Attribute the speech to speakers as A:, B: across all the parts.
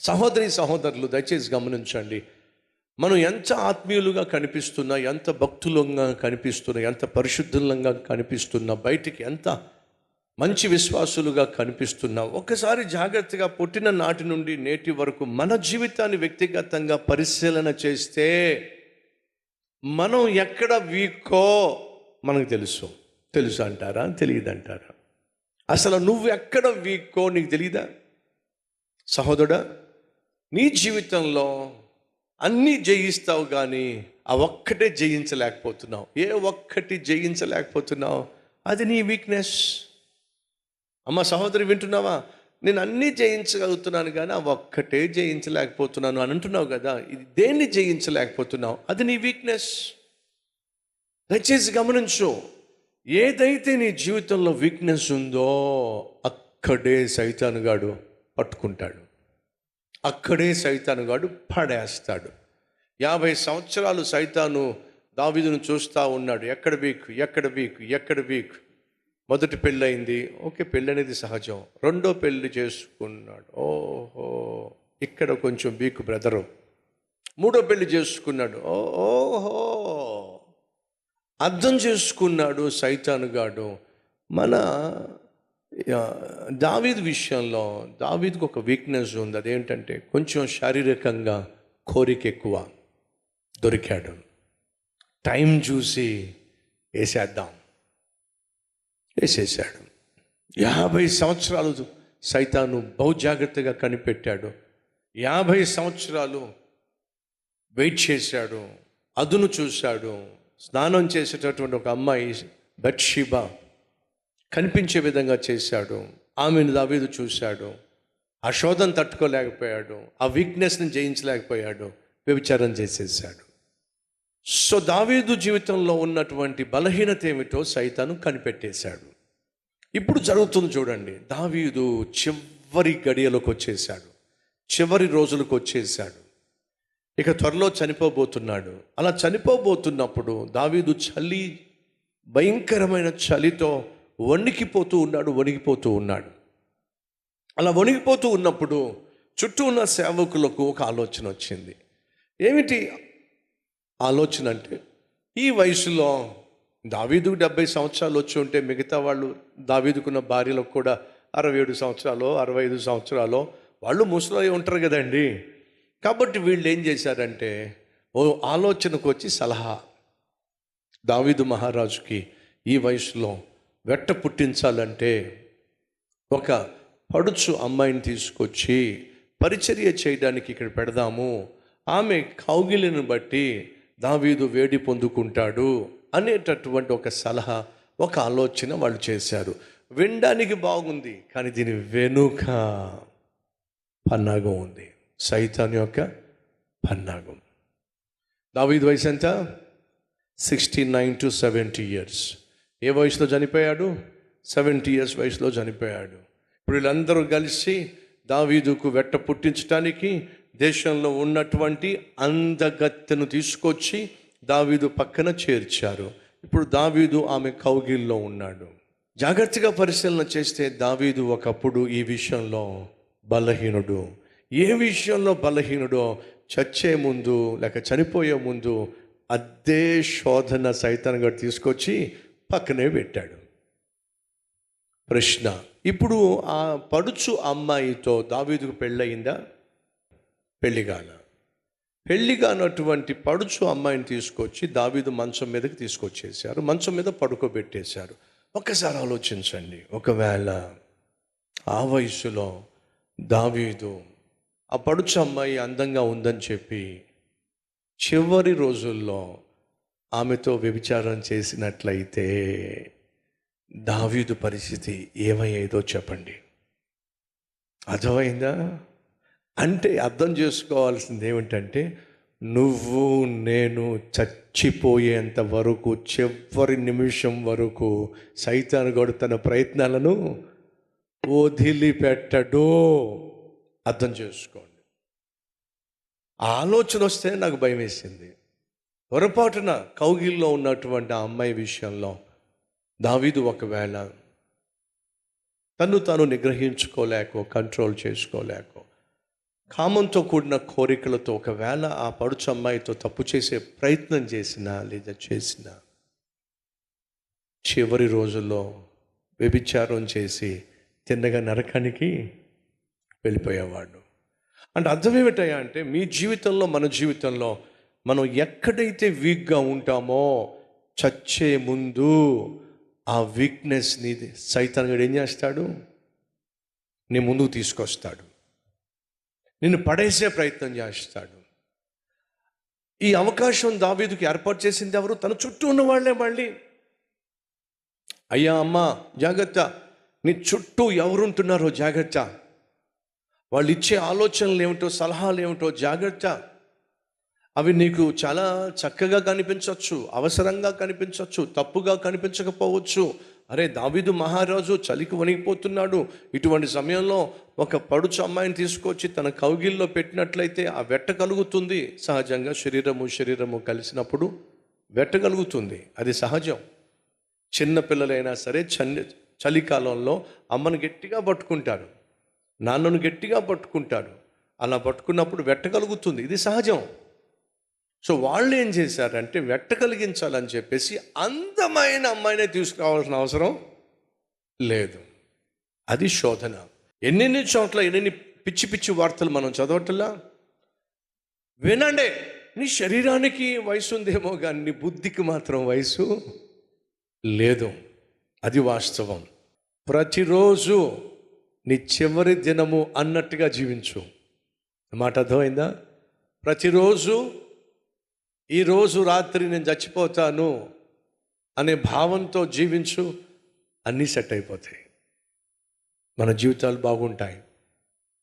A: సహోదరి సహోదరులు దయచేసి గమనించండి. మనం ఎంత ఆత్మీయులుగా కనిపిస్తున్నా ఎంత భక్తులంగా కనిపిస్తున్నా ఎంత పరిశుద్ధులంగా కనిపిస్తున్నా బయటికి ఎంత మంచి విశ్వాసులుగా కనిపిస్తున్నా ఒకసారి జాగ్రత్తగా పుట్టిన నాటి నుండి నేటి వరకు మన జీవితాన్ని వ్యక్తిగతంగా పరిశీలన చేస్తే మనం ఎక్కడ వీక్కో మనకు తెలుసు. తెలుసు అంటారా? తెలియదు అంటారా అసలు నువ్వు ఎక్కడ వీక్కో నీకు తెలియదా సహోదరుడా నీ జీవితంలో అన్నీ జయిస్తావు కానీ ఆ ఒక్కటే జయించలేకపోతున్నావు. ఏ ఒక్కటి జయించలేకపోతున్నావు? అది నీ వీక్నెస్ అమ్మ సహోదరి వింటున్నావా? నేను అన్నీ జయించగలుగుతున్నాను కానీ ఆ ఒక్కటే జయించలేకపోతున్నాను అని అంటున్నావు కదా? ఇది దేన్ని జయించలేకపోతున్నావు? అది నీ వీక్నెస్ దయచేసి గమనించు. ఏదైతే నీ జీవితంలో వీక్నెస్ ఉందో అక్కడే సైతానుగాడు పట్టుకుంటాడు. అక్కడే సైతాను గాడు పడేస్తాడు. యాభై సంవత్సరాలు సైతాను దావీదును చూస్తూ ఉన్నాడు. ఎక్కడ వీక్? ఎక్కడ వీక్? ఎక్కడ వీక్? మొదటి పెళ్ళయింది. ఓకే పెళ్ళి అనేది సహజం. రెండో పెళ్ళి చేసుకున్నాడు. ఓహో ఇక్కడ కొంచెం వీక్ బ్రదరు. మూడో పెళ్ళి చేసుకున్నాడు. ఓ ఓహో అర్థం చేసుకున్నాడు సైతానుగాడు మన దావీద్ విషయంలో దావీద్కి ఒక వీక్నెస్ ఉంది. అదేంటంటే కొంచెం శారీరకంగా కోరిక ఎక్కువ దొరికాడు. టైం చూసి వేసేద్దాం. వేసేసాడు. యాభై సంవత్సరాలు సైతాను బహుజాగ్రత్తగా కనిపెట్టాడు. యాభై సంవత్సరాలు వెయిట్ చేశాడు. అదును చూశాడు. స్నానం చేసేటటువంటి ఒక అమ్మాయి బట్షిబా కనిపించే విధంగా చేశాడు. ఆమెను దావీదు చూశాడు. ఆ శోధన తట్టుకోలేకపోయాడు. ఆ వీక్నెస్ని జయించలేకపోయాడు. వ్యభిచారం చేసేసాడు. సో దావీదు జీవితంలో ఉన్నటువంటి బలహీనత ఏమిటో సైతాను కనిపెట్టేశాడు. ఇప్పుడు జరుగుతుంది చూడండి. దావీదు చివరి గడియలోకి వచ్చేసాడు చివరి రోజులకు వచ్చేసాడు ఇక త్వరలో చనిపోబోతున్నాడు. అలా చనిపోబోతున్నప్పుడు దావీదు చలి భయంకరమైన చలితో వణికిపోతూ ఉన్నాడు వణికిపోతూ ఉన్నాడు. అలా వణికిపోతూ ఉన్నప్పుడు చుట్టూ ఉన్న సేవకులకు ఒక ఆలోచన వచ్చింది. ఏమిటి ఆలోచన అంటే ఈ వయసులో దావీదుకు డెబ్బై సంవత్సరాలు వచ్చి ఉంటే మిగతా వాళ్ళు దావీదుకున్న భార్యలకు కూడా అరవై ఏడు సంవత్సరాలు అరవై ఐదు సంవత్సరాలు వాళ్ళు ముసలి ఉంటారు కదండి. కాబట్టి వీళ్ళు ఏం చేశారంటే ఓ ఆలోచనకు వచ్చి సలహా. దావీదు మహారాజుకి ఈ వయసులో వెట్ట పుట్టించాలంటే ఒక పడుచు అమ్మాయిని తీసుకొచ్చి పరిచర్య చేయడానికి ఇక్కడ పెడదాము. ఆమె కౌగిలిని బట్టి దావీదు వేడి పొందుకుంటాడు అనేటటువంటి ఒక సలహా ఒక ఆలోచన వాళ్ళు చేశారు. వినడానికి బాగుంది కానీ దీని వెనుక పన్నాగం ఉంది. సైతాన్ యొక్క పన్నాగం. దావీదు వయసు ఎంత? Sixty nine to seventy years. ఏ వయసులో చనిపోయాడు? సెవెంటీ ఇయర్స్ వయసులో చనిపోయాడు. ఇప్పుడు వీళ్ళందరూ కలిసి దావీదుకు వెట్ట పుట్టించడానికి దేశంలో ఉన్నటువంటి అందగత్తెను తీసుకొచ్చి దావీదు పక్కన చేర్చారు. ఇప్పుడు దావీదు ఆమె కౌగిల్లో ఉన్నాడు. జాగ్రత్తగా పరిశీలన చేస్తే దావీదు ఒకప్పుడు ఈ విషయంలో బలహీనుడు. ఏ విషయంలో బలహీనుడో చచ్చే ముందు లేక చనిపోయే ముందు అదే శోధన సైతాన్గా తీసుకొచ్చి పక్కనే పెట్టాడు. ప్రశ్న ఇప్పుడు ఆ పడుచు అమ్మాయితో దావీదుకు పెళ్ళయిందా? పెళ్ళిగాన పెళ్ళిగానటువంటి పడుచు అమ్మాయిని తీసుకొచ్చి దావీదు మంచం మీదకి తీసుకొచ్చేసారు మంచం మీద పడుకోబెట్టేశారు. ఒక్కసారి ఆలోచించండి. ఒకవేళ ఆ వయసులో దావీదు ఆ పడుచు అమ్మాయి అందంగా ఉందని చెప్పి చివరి రోజుల్లో ఆమెతో వ్యభిచారం చేసినట్లయితే దావీదు పరిస్థితి ఏమయ్యేదో చెప్పండి. అర్థమైందా? అంటే అర్థం చేసుకోవాల్సింది ఏమిటంటే నువ్వు నేను చచ్చిపోయేంత వరకు చివరి నిమిషం వరకు సైతానుగడు తన ప్రయత్నాలను వదిలిపెట్టడు. అర్థం చేసుకోండి. ఆలోచన వస్తే నాకు భయం వేసింది. పొరపాటున కౌగిల్లో ఉన్నటువంటి ఆ అమ్మాయి విషయంలో దావీదు ఒకవేళ తను తాను నిగ్రహించుకోలేకో కంట్రోల్ చేసుకోలేకో కామంతో కూడిన కోరికలతో ఒకవేళ ఆ పడుచు అమ్మాయితో తప్పు చేసే ప్రయత్నం చేసినా లేదా చేసినా చివరి రోజుల్లో వ్యభిచారం చేసి తిన్నగా నరకానికి వెళ్ళిపోయేవాడు. అంటే అర్థం ఏమిటయ్యా అంటే మీ జీవితంలో మన జీవితంలో మనం ఎక్కడైతే వీక్గా ఉంటామో చచ్చే ముందు ఆ వీక్నెస్ని సైతాన్ ఏం చేస్తాడు? నీ ముందుకు తీసుకొస్తాడు. నిన్ను పడేసే ప్రయత్నం చేస్తాడు. ఈ అవకాశం దావీదుకి ఏర్పాటు చేసింది ఎవరు? తన చుట్టూ ఉన్న వాళ్ళే మళ్ళీ. అయ్యా అమ్మ జాగ్రత్త. నీ చుట్టూ ఎవరుంటున్నారో జాగ్రత్త. వాళ్ళు ఇచ్చే ఆలోచనలు ఏమిటో సలహాలు ఏమిటో జాగ్రత్త. అవి నీకు చాలా చక్కగా కనిపించవచ్చు అవసరంగా కనిపించవచ్చు తప్పుగా కనిపించకపోవచ్చు. అరే దావిదు మహారాజు చలికి వణిగిపోతున్నాడు. ఇటువంటి సమయంలో ఒక పడుచు అమ్మాయిని తీసుకొచ్చి తన కౌగిల్లో పెట్టినట్లయితే ఆ వెట్ట కలుగుతుంది. సహజంగా శరీరము శరీరము కలిసినప్పుడు వెట్ట కలుగుతుంది. అది సహజం. చిన్న పిల్లలైనా సరే చలి చలికాలంలో అమ్మను గట్టిగా పట్టుకుంటారు నాన్నను గట్టిగా పట్టుకుంటారు అలా పట్టుకున్నప్పుడు వెట్ట కలుగుతుంది. ఇది సహజం. సో వాళ్ళు ఏం చేశారంటే వెట్ట కలిగించాలని చెప్పేసి అందమైన అమ్మాయినే తీసుకురావాల్సిన అవసరం లేదు. అది శోధన. ఎన్నెన్ని చోట్ల ఎన్నెన్ని పిచ్చి పిచ్చి వార్తలు మనం చదవట్లా? వినండి. నీ శరీరానికి వయసు ఉందేమో కానీ నీ బుద్ధికి మాత్రం వయసు లేదు. అది వాస్తవం. ప్రతిరోజు నీ చివరి దినము అన్నట్టుగా జీవించు. మాట అర్థమైందా? ప్రతిరోజు ఈరోజు రాత్రి నేను చచ్చిపోతాను అనే భావంతో జీవించు అన్నీ సెట్ అయిపోతాయి. మన జీవితాలు బాగుంటాయి.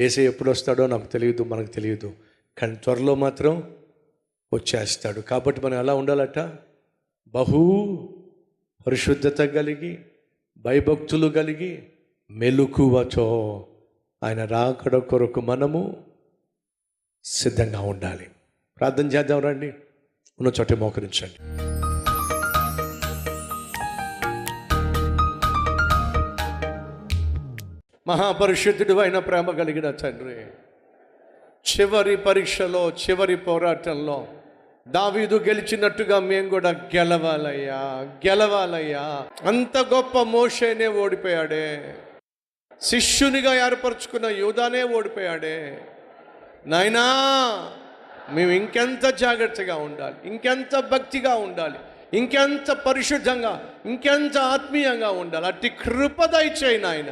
A: ఏసే ఎప్పుడు వస్తాడో నాకు తెలియదు మనకు తెలియదు. కానీ త్వరలో మాత్రం వచ్చేస్తాడు. కాబట్టి మనం ఎలా ఉండాలట? బహు పరిశుద్ధత కలిగి భయభక్తులు కలిగి మెలుకువతో ఆయన రాకడ కొరకు మనము సిద్ధంగా ఉండాలి. ప్రార్థన చేద్దాం రండి. ఉన్న చోట మోకరించండి. మహాపరిశుద్ధుడు అయిన ప్రేమ కలిగిన తండ్రి చివరి పరీక్షలో చివరి పోరాటంలో దావీదు గెలిచినట్టుగా మేము కూడా గెలవాలయ్యా గెలవాలయ్యా. అంత గొప్ప మోషేనే ఓడిపోయాడే. శిష్యునిగా ఏర్పరచుకున్న యూదానే ఓడిపోయాడే. నాయనా మేము ఇంకెంత జాగ్రత్తగా ఉండాలి ఇంకెంత భక్తిగా ఉండాలి ఇంకెంత పరిశుద్ధంగా ఇంకెంత ఆత్మీయంగా ఉండాలి. అట్టి కృప దయచేయి నాయన.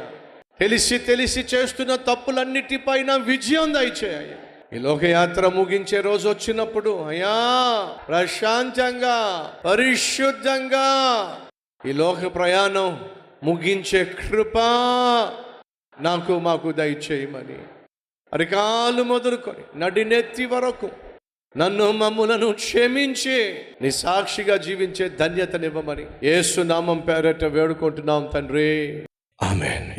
A: తెలిసి తెలిసి చేస్తున్న తప్పులన్నిటిపైన విజయం దయచేయ. ఈ లోకయాత్ర ముగించే రోజు వచ్చినప్పుడు అయ్యా ప్రశాంతంగా పరిశుద్ధంగా ఈ లోక ప్రయాణం ముగించే కృప నాకు మాకు దయచేయమని. అరికాలు మొదలుకొని నడినెత్తి వరకు నన్ను మమ్ములను క్షమించి నీ సాక్షిగా జీవించే ధన్యతనివ్వమని ఏసునామం నామం పేరట వేడుకుంటున్నాం తండ్రి. ఆమెన్.